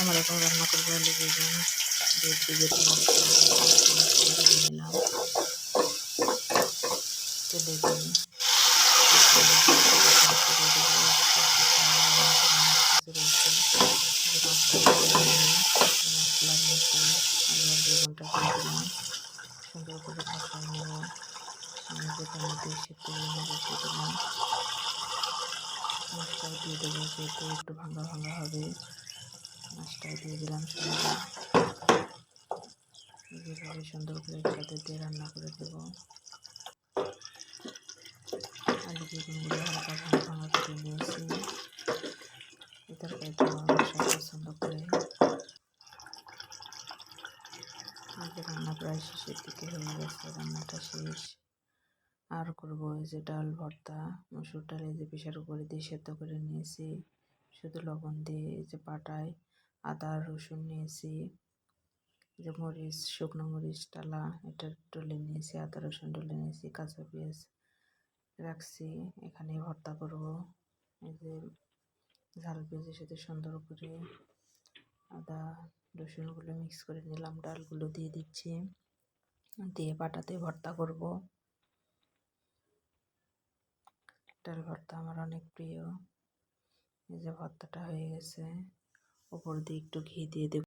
আমার এখন রান্না করব আলু বেগুন দুধ দিয়ে দিলাম তেলে সুন্দর করে কষাই নেব সঙ্গে টমেটো সেদ্ধ যেহেতু একটু ভাঙা ভাঙা হবে। মাছটাও দিয়ে দিলাম সঙ্গে সুন্দর করে একসাথে দিয়ে রান্না করে দেবো। পছন্দ করে। রান্না প্রায় শেষের দিকে হয়ে গেছে, রান্নাটা শেষ। আর করব এই যে ডাল ভর্তা, মসুর ডাল এই যে প্রেশার উপরে দিয়ে সেদ্ধ করে নিয়েছি। শুধু লবণ দিয়ে এই যে পাটায় আদা, রসুন নিয়েছি যে মরিচ শুকনো মরিচ, ডালা, এটা ডলে নিয়েছি, আদা, রসুন ডলে নিয়েছি, কাঁচা পেঁয়াজ রাখছি, এখানে ভর্তা করব। এই যে ঝাল পেঁয়াজের সাথে সুন্দর করে আদা, রসুনগুলো মিক্স করে নিলাম, ডালগুলো দিয়ে দিচ্ছি, দিয়ে পাটাতে ভর্তা করব। ডাল ভর্তা আমার অনেক প্রিয়, এই যে ভর্তাটা হয়ে গেছে। ওপর দিয়ে একটু ঘি দিয়ে দেব।